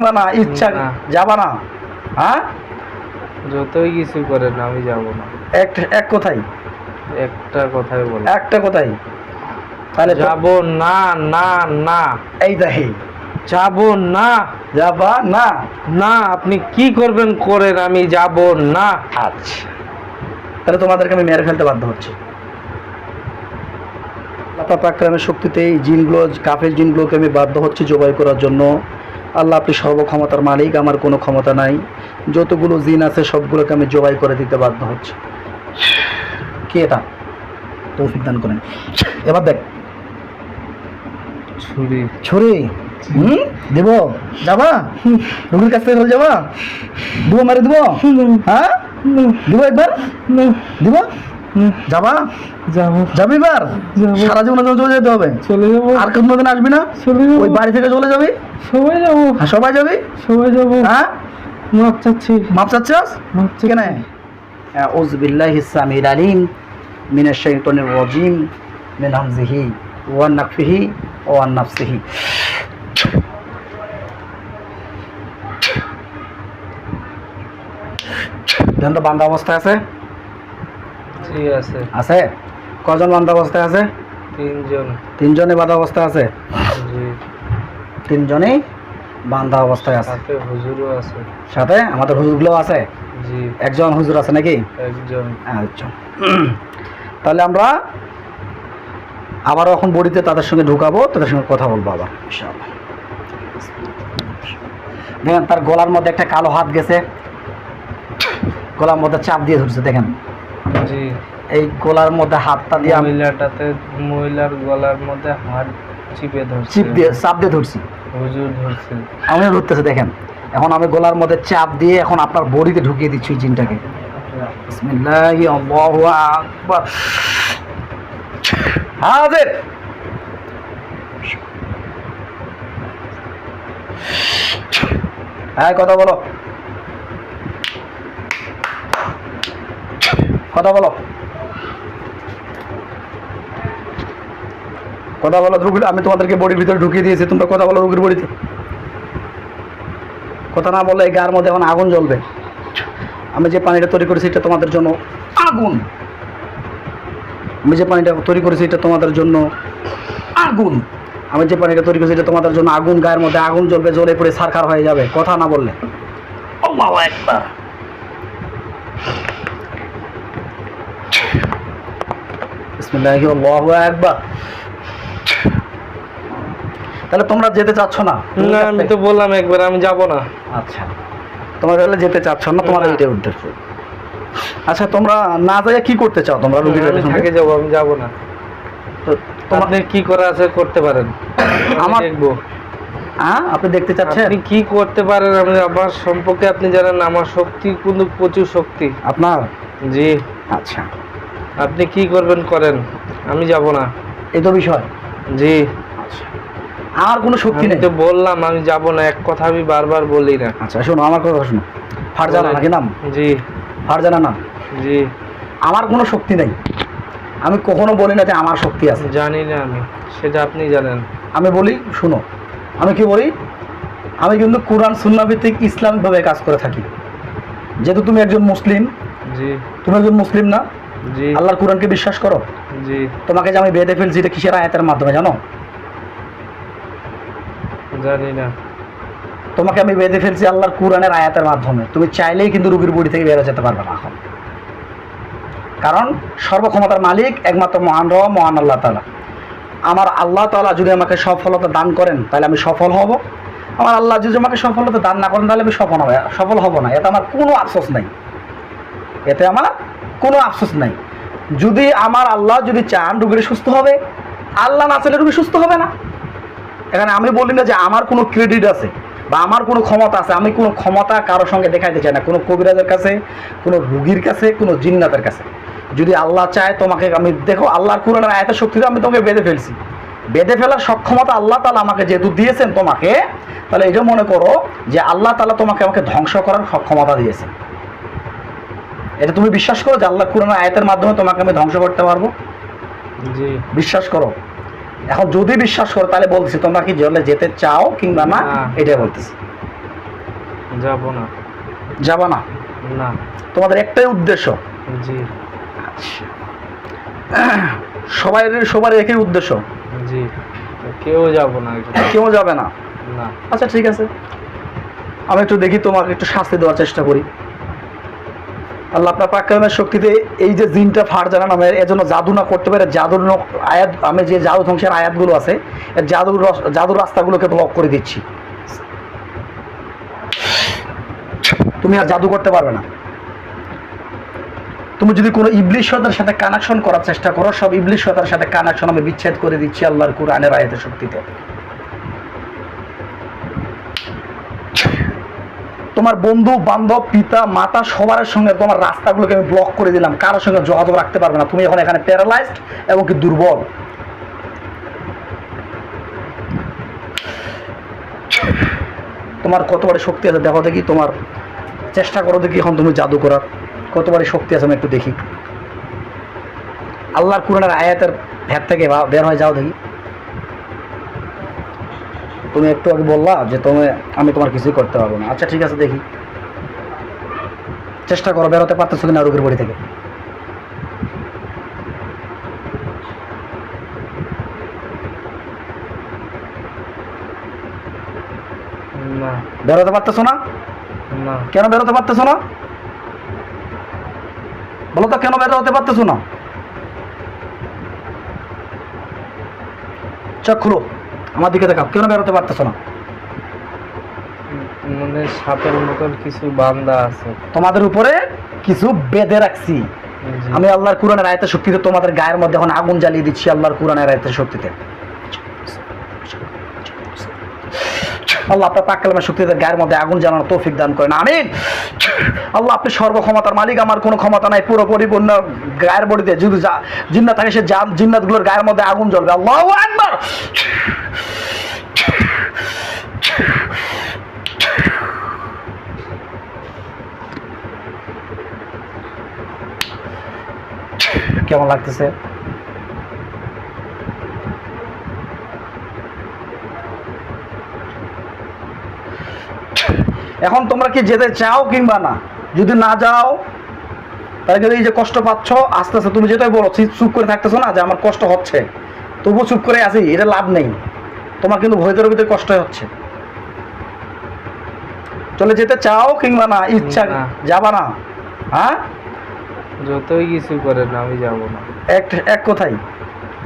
বা না ইচ্ছা যাবা না হ্যাঁ? যতই কিছু করেন আমি যাব না। এক এক কোথায় একটা কথাই বল একটা কোথায় তাহলে যাব না না না। এই দেখি। যাব না। যাবা না। না আপনি কি করবেন করেন আমি যাব না। আচ্ছা। তাহলে তোমাদেরকে আমি মেরে ফেলতে বাধ্য হচ্ছি। শক্তিতে এই জিনগুলো কাফের জিনগুলোকে আমি বাধ্য হচ্ছি জবাই করার জন্য। আল্লাহ আপনি সর্বক্ষমতার মালিক আমার কোনো ক্ষমতা নাই। যতগুলো জিন আছে সবগুলোকে আমি জবাই করে দিতে বাধ্য হচ্ছি। কে এটা? তৌফিক দান করেন। এবার দেখ। ছুরি। ছুরি? হুম? দেব? যাবা? রুগীর কাছ থেকে চলে যাবা? দিব মারি দিব। হ্যাঁ? দিব একবার? দিব? যাবা যাব যাবি এবার যাবো। সারা জীবনের জন্য চলে যেতে হবে চলে যাব আর কোনোদিন আসবি না চলে যাব ওই বাড়ি থেকে চলে যাবি সবাই যাব আর সবাই যাবি সবাই যাব হ্যাঁ মাপ চাচ্ছি মাপ চাচ্ছিস মাপ চাচ্ছি। কেন أعوذ بالله السميع العليم من الشيطان الرجيم من همزه ونفخه ونفسه ধ্যান তো বান্ধা অবস্থায় আছে ঠিক আছে। আছে? কজন বান্ধা অবস্থায় আছে? তিনজন। তিনজনে বান্ধা অবস্থায় আছে? জি। তিনজনেই বান্ধা অবস্থায় আছে? সাথে হুজুরও আছে। সাথে? আমাদের হুজুরগুলো আছে? জি। একজন হুজুর আছে নাকি? একজন। আচ্ছা। তাহলে আমরা আবারও এখন বডিতে তাদের সঙ্গে ঢুকাবো তাদের সঙ্গে কথা বলব আবার ইনশাআল্লাহ। দেখেন তার গলার মধ্যে একটা কালো হাত গেছে। গলার মধ্যে চাপ দিয়ে ধরছে দেখেন। জি। এই গলার মধ্যে হাতটা দিয়ে আমি মহিলাটাতে মহিলার গলার মধ্যে হাত চিপে ধরছে। চিপ দিয়ে চাপ দিয়ে ধরছি। হুজুর ধরছে। আমি ধরতেছে দেখেন। এখন আমি গলার মধ্যে চাপ দিয়ে এখন আপনার বডিতে ঢুকিয়ে দিচ্ছি জিনটাকে। বিসমিল্লাহি আল্লাহু আকবার। হাজির! হ্যাঁ কথা বলো। কথা বলো। কথা বলো রুগীর, আমি তোমাদেরকে বডির ভিতরে ঢুকিয়ে দিয়েছি, তোমরা কথা বলো রুগীর বডিতে। কথা না বললে এই গার মধ্যে এখন আগুন জ্বলবে। আমি যে পানিটা তৈরি করেছি এটা তোমাদের জন্য আগুন। আমি যে পানিটা তৈরি করেছি এটা তোমাদের জন্য আগুন। আমি যে পানিটা তৈরি করেছি এটা তোমাদের জন্য আগুন, গায়ের মধ্যে আগুন জ্বলবে, জ্বলে পড়ে সারখার হয়ে যাবে। কথা না বললে। বিসমিল্লাহি আল্লাহু আকবার তাহলে তোমরা যেতে চাচ্ছ না? না আমি তো বললাম একবার আমি যাব না। আচ্ছা। তোমরা তাহলে যেতে চাচ্ছ না তোমার না। উদ্দেশ্য। আচ্ছা তোমরা না যাইয়া কি করতে চাও? তোমরা রুগীর? থাকে যাব আমি যাব না। তো আপনি কি করা আছে করতে পারেন। আমার- দেখব। হ্যাঁ আপনি দেখতে চাচ্ছেন? আপনি কি করতে পারেন? আমি আমার সম্পর্কে আপনি জানেন আমার শক্তি কিন্তু প্রচুর শক্তি। আপনার? জি। আচ্ছা। আপনি কি করবেন করেন? আমি যাব না। এই তো বিষয়। জি। আমার কোনো শক্তি নেই। তো বললাম আমি যাব না এক কথা আমি বারবার বলি না। আচ্ছা শোনো আমার কথা শোনো। ফারজানা। নাকি নাম? জি। ফারজানা নাম। জি। আমার কোনো শক্তি নেই। আমি কখনো বলি না যে আমার শক্তি আছে। জানি না আমি সেটা আপনি জানেন। আমি বলি শুনো আমি কি বলি? আমি কিন্তু কোরআন সুন্নাভিত্তিক ইসলামিকভাবে কাজ করে থাকি। যেহেতু তুমি একজন মুসলিম জি। তুমি একজন মুসলিম না জি। আল্লাহর কোরআনকে বিশ্বাস করো। জি। তোমাকে যে আমি বেঁধে ফেলছি এটা কিসের আয়াতের মাধ্যমে জানো? জানি না। তোমাকে আমি বেঁধে ফেলছি আল্লাহর কোরআনের আয়াতের মাধ্যমে। তুমি চাইলেই কিন্তু রুগীর বুড়ি থেকে বেরো যেতে পারবে না এখন। কারণ সর্বক্ষমতার মালিক একমাত্র মহান রহ মহান আল্লাহ তালা আমার আল্লাহ তালা যদি আমাকে সফলতা দান করেন তাহলে আমি সফল হব। আমার আল্লাহ যদি আমাকে সফলতা দান না করেন তাহলে আমি সফল হবে সফল হব না। এতে আমার কোনো আফসোস নাই। এতে আমার কোনো আফসোস নাই। যদি আমার আল্লাহ যদি চান রুগীর সুস্থ হবে, আল্লাহ না চাইলে রুগী সুস্থ হবে না। এখানে আমি বলি না যে আমার কোনো ক্রেডিট আছে বা আমার কোনো ক্ষমতা আছে, আমি কোনো ক্ষমতা কারোর সঙ্গে দেখাইতে চাই না। কোনো কবিরাজের কাছে, কোনো রুগীর কাছে, কোনো জিন্নাতের কাছে। যদি আল্লাহ চায় তোমাকে, আমি দেখো আল্লাহর কোরআনের আয়তের শক্তিতে আমি তোমাকে বেঁধে ফেলছি। বেঁধে ফেলার সক্ষমতা আল্লাহ তালা আমাকে যেহেতু দিয়েছেন তোমাকে, তাহলে এটা মনে করো যে আল্লাহ তালা তোমাকে আমাকে ধ্বংস করার সক্ষমতা দিয়েছেন। এটা তুমি বিশ্বাস করো যে আল্লাহ কোরআনের আয়তের মাধ্যমে তোমাকে আমি ধ্বংস করতে পারব? জি। বিশ্বাস করো। এখন যদি বিশ্বাস করো তাহলে বলতেছি তোমরা কি জলে যেতে চাও কিংবা না। এটাই বলতেছি। যাব না। যাবা না? না। তোমাদের একটাই উদ্দেশ্য। জি। সবাই সবার একই উদ্দেশ্য? জি। কেউ যাব না কেউ যাবে না? না। আচ্ছা ঠিক আছে। আমি একটু দেখি তোমাকে একটু শাস্তি দেওয়ার চেষ্টা করি। আল্লাহ আপনার পাক্কামের শক্তিতে এই যে জিনটা ফার জানান আমি এর জন্য জাদু না করতে পারে, জাদুর আয়াত, আমি যে জাদু ধ্বংসের আয়াতগুলো আছে জাদুর জাদুর রাস্তাগুলোকে ব্লক করে দিচ্ছি। তুমি আর জাদু করতে পারবে না। তুমি যদি কোনো ইবলিশ সতার সাথে কানেকশন করার চেষ্টা করো, সব ইবলিশ সতার সাথে কানেকশন আমি বিচ্ছেদ করে দিচ্ছি আল্লাহর কুরআনের আয়াতের শক্তিতে। তোমার বন্ধু, বান্ধব, পিতা, মাতা সবার সঙ্গে তোমার রাস্তাগুলোকে আমি ব্লক করে দিলাম। কারোর সঙ্গে যোগাযোগ রাখতে পারবে না। তুমি এখন এখানে প্যারালাইজড এবং কি দুর্বল। তোমার কত বড় শক্তি আছে? দেখো দেখি, তোমার চেষ্টা করো দেখি এখন তুমি জাদু করার। কত বড় শক্তি আছে আমি একটু দেখি। আল্লাহর কুরআনের আয়াতের ভেদ থেকে বের হয়ে, যাও দেখি। তুমি একটু আগে বললা যে তুমি আমি তোমার কিছুই করতে পারব না। আচ্ছা ঠিক আছে দেখি। চেষ্টা করো বেরোতে পারতেছো কিনা রোগীর বাড়ি থেকে। বেরোতে পারতেছো না। কেন বেরোতে পারতেছো না? বলো তো কেন বেরোতে পারতেছো না? চোখ খুলো। আমার দিকে দেখাও কেন বেরোতে পারতেছো না? মনে সাপের মতন কিছু বান্দা আছে। তোমাদের উপরে কিছু বেঁধে রাখছি। আমি আল্লাহর কোরআনের আয়তের শক্তিতে তোমাদের গায়ের মধ্যে এখন আগুন জ্বালিয়ে দিচ্ছি আল্লাহর কোরআনের আয়তের শক্তিতে। আল্লাহ আপনার পাক্কালামের শক্তিতে গায়ের মধ্যে আগুন জ্বালানোর তৌফিক দান করেন আমিন। আল্লাহ আপনি সর্বক্ষমতার মালিক আমার কোনো ক্ষমতা নাই পুরো পরিপূর্ণ গায়ের বডিতে। যদি জিন্নাত থাকে সে জান জিন্নাতগুলোর গায়ের মধ্যে আগুন জ্বলবে। আল্লাহ একবার লাগতেছে। এখন তোমরা কি যেতে চাও কিংবা না? যদি না যাও তাহলে কিন্তু এই যে কষ্ট পাচ্ছ আস্তে আস্তে তুমি যেটাই বলো চুপ- করে থাকতেছো না যে আমার কষ্ট হচ্ছে? তবুও চুপ করে আছি এটা লাভ নেই। তোমার কিন্তু ভয়তের ভিতরে কষ্ট হচ্ছে। চলে যেতে চাও কিংবা না ইচ্ছা না। যাবা না। হ্যাঁ? যতই কিছু করেন আমি যাব না। একটা এক কথাই?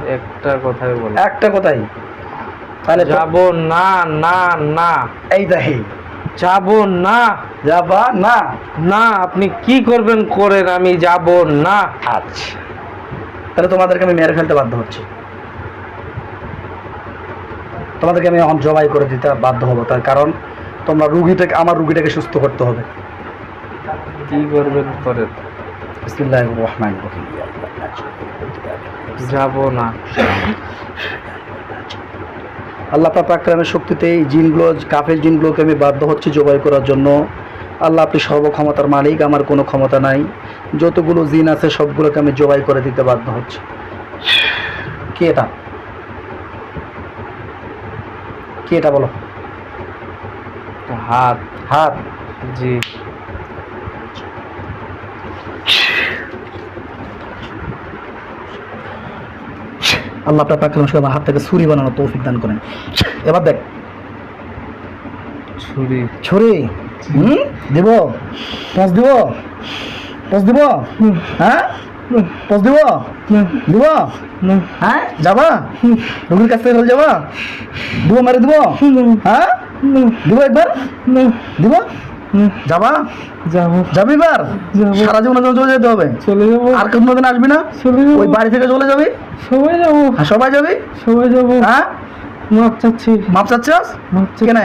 একটা কথাই বল একটা কথাই? তাহলে যাব না না না। এই দেখি যাব না। যাবা না। না আপনি কি করবেন করেন আমি যাব না। আচ্ছা। তাহলে তোমাদেরকে আমি মেরে ফেলতে বাধ্য হচ্ছি। তোমাদেরকে আমি এখন জবাই করে দিতে বাধ্য হব তার কারণ তোমরা রুগীটাকে আমার রুগীটাকে সুস্থ করতে হবে। কি করবেন করেন? বিসমিল্লাহির রহমানির রহিম। যাব না। আল্লাহ পাক আকরামের শক্তিতে এই জিনগুলো কাফের জিনগুলোকে আমি বাধ্য হচ্ছি জবাই করার জন্য। আল্লাহ আপনি সর্বক্ষমতার মালিক আমার কোনো ক্ষমতা নাই। যতগুলো জিন আছে সবগুলোকে আমি জবাই করে দিতে বাধ্য হচ্ছি। কে এটা? কে এটা বলো? হাত। হাত? জি। আল্লাহ আপনার পাক আকরামের আমার হাত থেকে ছুরি বানানো তৌফিক দান করেন। এবার দেখ। ছুরি। ছুরি? হুম? দিব? পচ দিব? পচ দিব? হ্যাঁ? পচ দিব? দিব? হ্যাঁ? যাবা? রুগীর কাছ থেকে যাবা? দিব মারে দিব? হ্যাঁ? দিব একবার? দিব? যাবা? যাব। যাবি বার। সারা জীবন চলে যেতে হবে। চলে যাব। আর কোনোদিন আসবি না? চলে যাব। ওই বাড়ি থেকে চলে যাবি? সবাই যাব। সবাই যাবি? সবাই যাব। হ্যাঁ? মাপ চাচ্ছি। মাপ চাচ্ছিস? মাপ চাচ্ছি। কেন?